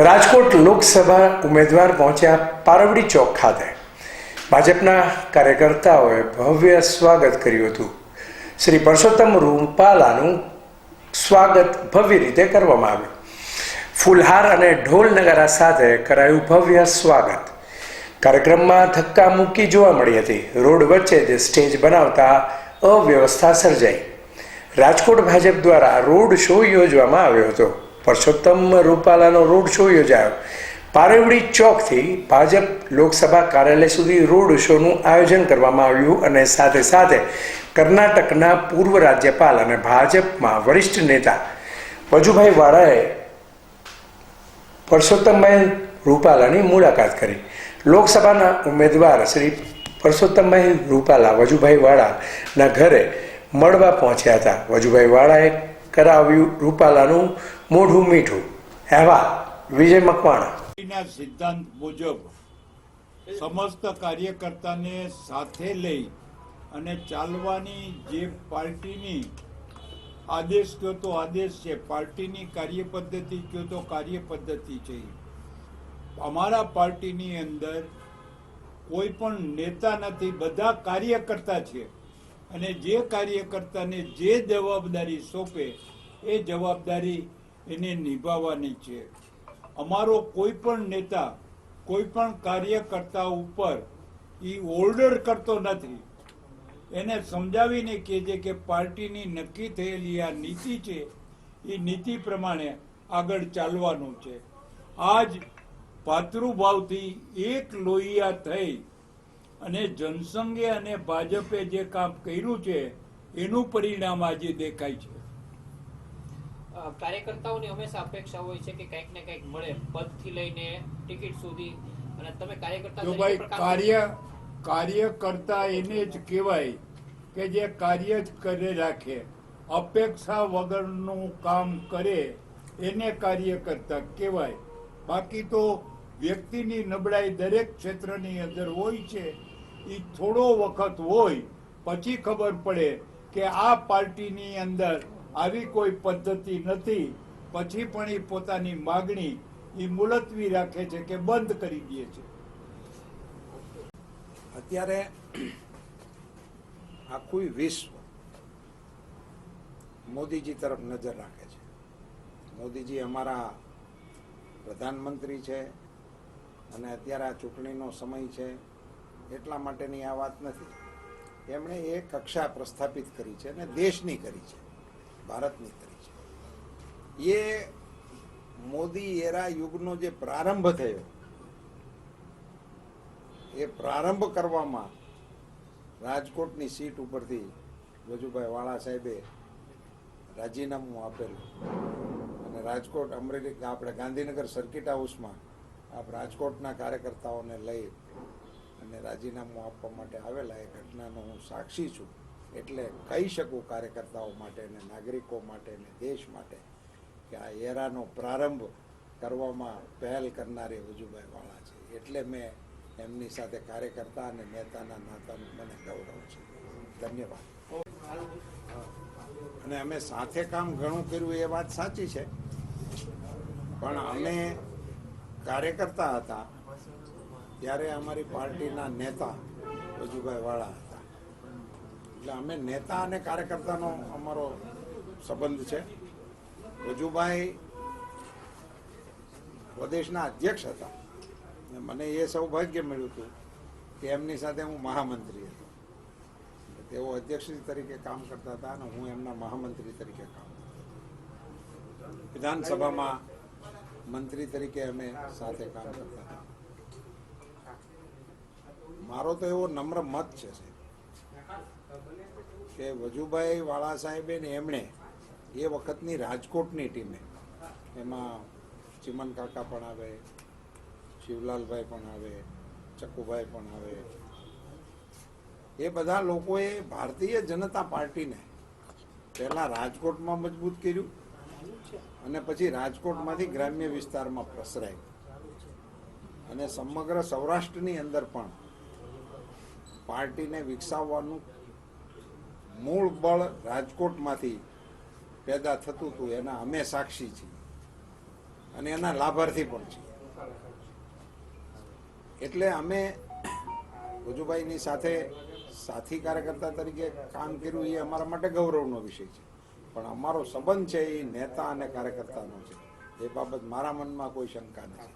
રાજકોટ લોકસભા ઉમેદવાર પહોંચ્યા પારવડી ચોક ખાતે. ભાજપના કાર્યકર્તાઓએ ભવ્ય સ્વાગત કર્યું હતું. શ્રી પરસોત્તમ રૂપાલાનું સ્વાગત ભવ્ય રીતે કરવામાં આવ્યું. ફૂલહાર અને ઢોલ નગારા સાથે કરાયું ભવ્ય સ્વાગત. કાર્યક્રમમાં ધક્કા મૂકી જોવા મળી હતી. રોડ વચ્ચે જ સ્ટેજ બનાવતા અવ્યવસ્થા સર્જાઈ. રાજકોટ ભાજપ દ્વારા રોડ શો યોજવામાં આવ્યો હતો. પરસોત્તમ રૂપાલાનો રોડ શો યોજાયો. પારેવડી ચોકથી ભાજપ લોકસભા કાર્યાલય સુધી રોડ શોનું આયોજન કરવામાં આવ્યું અને સાથે સાથે કર્ણાટકના પૂર્વ રાજ્યપાલ અને ભાજપમાં વરિષ્ઠ નેતા વજુભાઈ વાળાએ પરસોત્તમભાઈ રૂપાલાની મુલાકાત કરી. લોકસભાના ઉમેદવાર શ્રી પરસોત્તમભાઈ રૂપાલા વજુભાઈ વાળાના ઘરે મળવા પહોંચ્યા હતા. વજુભાઈ વાળાએ કરાવ્યું રૂપાલાનું મોઢું મીઠું. અહેવાલ વિજય મકવાણા. સિદ્ધાંત મુજબ સમસ્ત કાર્યકર્તાને સાથે લઈ અને ચાલવાની જે પાર્ટીની આદેશ કયો તો આદેશ છે. પાર્ટીની કાર્ય પદ્ધતિ કયો તો કાર્ય પદ્ધતિ છે. અમારા પાર્ટીની અંદર કોઈ પણ નેતા નથી. બધા કાર્યકર્તા છે. અને જે કાર્યકર્તાને જે જવાબદારી સોંપે, એ જવાબદારી એને નિભાવવાની છે. અમારો કોઈ પણ નેતા, કોઈ પણ કાર્યકર્તા ઉપર એ ઓર્ડર કરતો નથી. એને સમજાવીને કહે છે કે પાર્ટીની નક્કી થયેલી આ નીતિ છે એ નીતિ પ્રમાણે આગળ ચાલવાનું છે. આજ ભાતૃભાવથી એક લોહિયા થઈ અને જનસંઘે અને ભાજપે જે કામ કર્યું છે એનું પરિણામ આજે દેખાય છે. કાર્યકર્તાઓની હંમેશા અપેક્ષા હોય છે કે કંઈક ને કંઈક મળે પદથી લઈને ટિકિટ સુધી. અને તમે કાર્યકર્તા જો ભાઈ કાર્ય. કાર્યકર્તા એને જ કહેવાય કે જે કાર્ય જ કરે રાખે. અપેક્ષા વગરનું કામ કરે એને કાર્યકર્તા કહેવાય. બાકી તો વ્યક્તિની નબળાઈ દરેક ક્ષેત્રની અંદર હોય છે એ થોડો વખત હોય, પછી ખબર પડે કે આ પાર્ટીની અંદર આવી કોઈ પદ્ધતિ નથી, પછી પણ એ પોતાની માગણી એ મુલતવી રાખે છે કે બંધ કરી દે છે. અત્યારે આખું વિશ્વ મોદીજી તરફ નજર રાખે છે. મોદીજી અમારા પ્રધાનમંત્રી છે અને અત્યારે આ ચૂંટણીનો સમય છે, એટલા માટેની આ વાત નથી. એમણે એ કક્ષા પ્રસ્થાપિત કરી છે અને દેશની કરી છે, ભારતની કરી છે. એ મોદી એરા યુગનો જે પ્રારંભ થયો, એ પ્રારંભ કરવામાં રાજકોટની સીટ ઉપરથી વજુભાઈ વાળા સાહેબે રાજીનામું આપેલું. અને રાજકોટ, અમરેલી, આપણે ગાંધીનગર સર્કિટ હાઉસમાં આપ રાજકોટના કાર્યકર્તાઓને લઈ અને રાજીનામું આપવા માટે આવેલા એ ઘટનાનો હું સાક્ષી છું. એટલે કહી શકું કાર્યકર્તાઓ માટે ને નાગરિકો માટે ને દેશ માટે કે આ એરાનો પ્રારંભ કરવામાં પહેલ કરનારી વજુભાઈ વાળા છે. એટલે મેં એમની સાથે કાર્યકર્તા અને નેતાના નાતાનું મને ગૌરવ છે. ધન્યવાદ. અને અમે સાથે કામ ઘણું કર્યું એ વાત સાચી છે. પણ અમે કાર્યકર્તા હતા, ત્યારે અમારી પાર્ટીના નેતા વજુભાઈ વાળા હતા. એટલે અમે નેતા અને કાર્યકર્તાનો અમારો સંબંધ છે. વજુભાઈ પ્રદેશના અધ્યક્ષ હતા. મને એ સૌભાગ્ય મળ્યું હતું કે એમની સાથે હું મહામંત્રી હતો. તેઓ અધ્યક્ષ તરીકે કામ કરતા હતા અને હું એમના મહામંત્રી તરીકે કામ કરતો વિધાનસભામાં મંત્રી તરીકે અમે સાથે કામ કરતા હતા. મારો તો એવો નમ્ર મત છે કે વજુભાઈ વાળા સાહેબે ને એમણે એ વખતની રાજકોટની ટીમે એમાં ચિમન કાકા પણ આવે, શિવલાલભાઈ પણ આવે, ચકુભાઈ પણ આવે, એ બધા લોકોએ ભારતીય જનતા પાર્ટીને પહેલા રાજકોટમાં મજબૂત કર્યું અને પછી રાજકોટમાંથી ગ્રામ્ય વિસ્તારમાં પ્રસરાય. અને સમગ્ર સૌરાષ્ટ્રની અંદર પણ પાર્ટીને વિકસાવવાનું મૂળ બળ રાજકોટમાંથી પેદા થતું હતું, એના અમે સાક્ષી છીએ. અને એના લાભાર્થી પણ છીએ. એટલે અમે વજુભાઈની સાથે સાથી કાર્યકર્તા તરીકે કામ કર્યું, એ અમારા માટે ગૌરવનો વિષય છે. પણ અમારો સંબંધ છે એ નેતા અને કાર્યકર્તાનો છે. એ બાબત મારા મનમાં કોઈ શંકા નથી.